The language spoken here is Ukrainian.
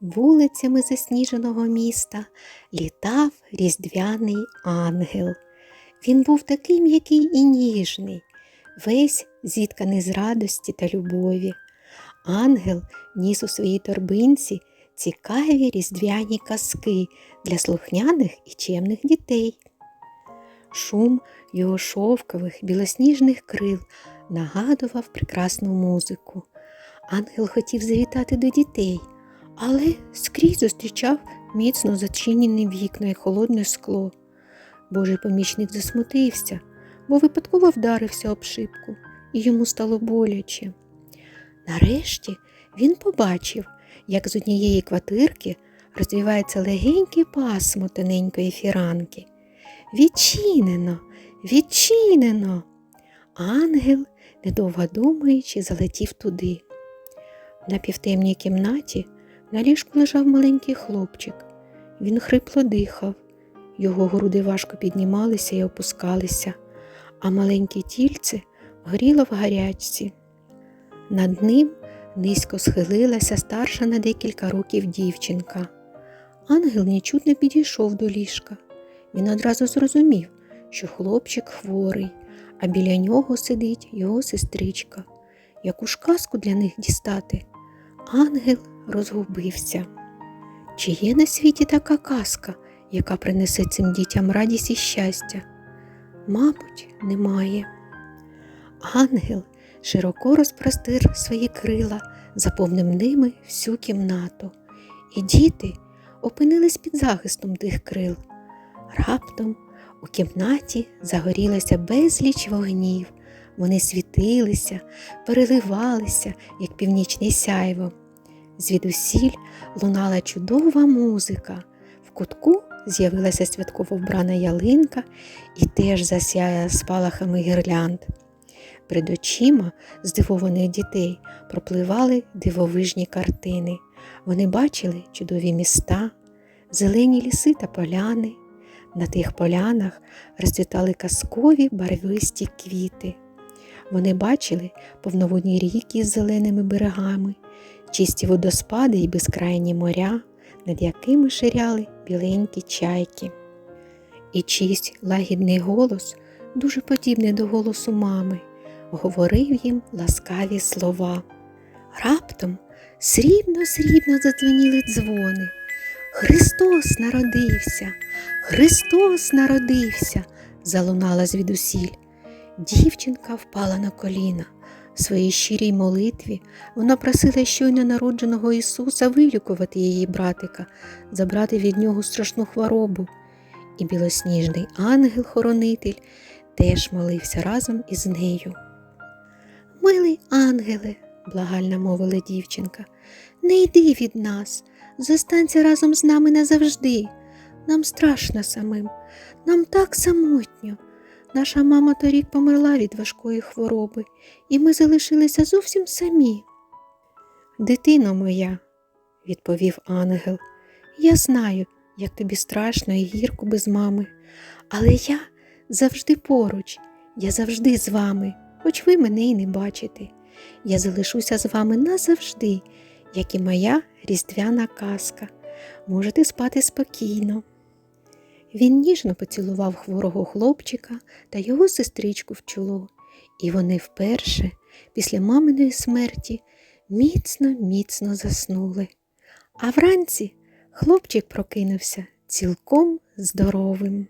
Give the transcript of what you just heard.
вулицями засніженого міста літав різдвяний ангел. Він був такий м'який і ніжний, весь зітканий з радості та любові. Ангел ніс у своїй торбинці цікаві різдвяні казки для слухняних і чемних дітей. Шум його шовкових білосніжних крил нагадував прекрасну музику. Ангел хотів завітати до дітей, але скрізь зустрічав міцно зачинені вікна і холодне скло. Божий помічник засмутився, бо випадково вдарився об шибку, і йому стало боляче. Нарешті він побачив, як з однієї квартирки розвівається легенький пасмо тоненької фіранки. Відчинено, відчинено. Ангел, недовго думаючи, залетів туди. На півтемній кімнаті на ліжку лежав маленький хлопчик. Він хрипло дихав, його груди важко піднімалися і опускалися, а маленьке тільце горіло в гарячці. Над ним низько схилилася старша на декілька років дівчинка. Ангел нечутно підійшов до ліжка. Він одразу зрозумів, що хлопчик хворий, а біля нього сидить його сестричка. Яку ж казку для них дістати? Ангел розгубився. Чи є на світі така казка, яка принесе цим дітям радість і щастя? Мабуть, немає. Ангел широко розпростир свої крила, заповнив ними всю кімнату, і діти опинились під захистом тих крил. Раптом у кімнаті загорілося безліч вогнів. Вони світилися, переливалися, як північне сяйво. Звідусіль лунала чудова музика. В кутку з'явилася святково вбрана ялинка і теж засяяла спалахами гірлянд. Перед очима здивованих дітей пропливали дивовижні картини. Вони бачили чудові міста, зелені ліси та поляни. На тих полянах розцвітали казкові барвисті квіти. Вони бачили повноводні ріки з зеленими берегами, чисті водоспади і безкрайні моря, над якими ширяли біленькі чайки. І чийсь лагідний голос, дуже подібний до голосу мами, говорив їм ласкаві слова. Раптом срібно срібно задзвеніли дзвони. Христос народився, Христос народився, залунала звідусіль. Дівчинка впала на коліна. В своїй щирій молитві вона просила щойно народженого Ісуса вилікувати її братика, забрати від нього страшну хворобу. І білосніжний ангел-хоронитель теж молився разом із нею. Милий ангеле, благально мовила дівчинка, не йди від нас, зостанься разом з нами назавжди. Нам страшно самим, нам так самотньо. Наша мама торік померла від важкої хвороби, і ми залишилися зовсім самі. Дитино моя, відповів ангел, я знаю, як тобі страшно і гірко без мами, але я завжди поруч, я завжди з вами, хоч ви мене й не бачите. Я залишуся з вами назавжди, як і моя різдвяна казка. Можете спати спокійно. Він ніжно поцілував хворого хлопчика та його сестричку в чоло, і вони вперше, після маминої смерті, міцно, міцно заснули. А вранці хлопчик прокинувся цілком здоровим.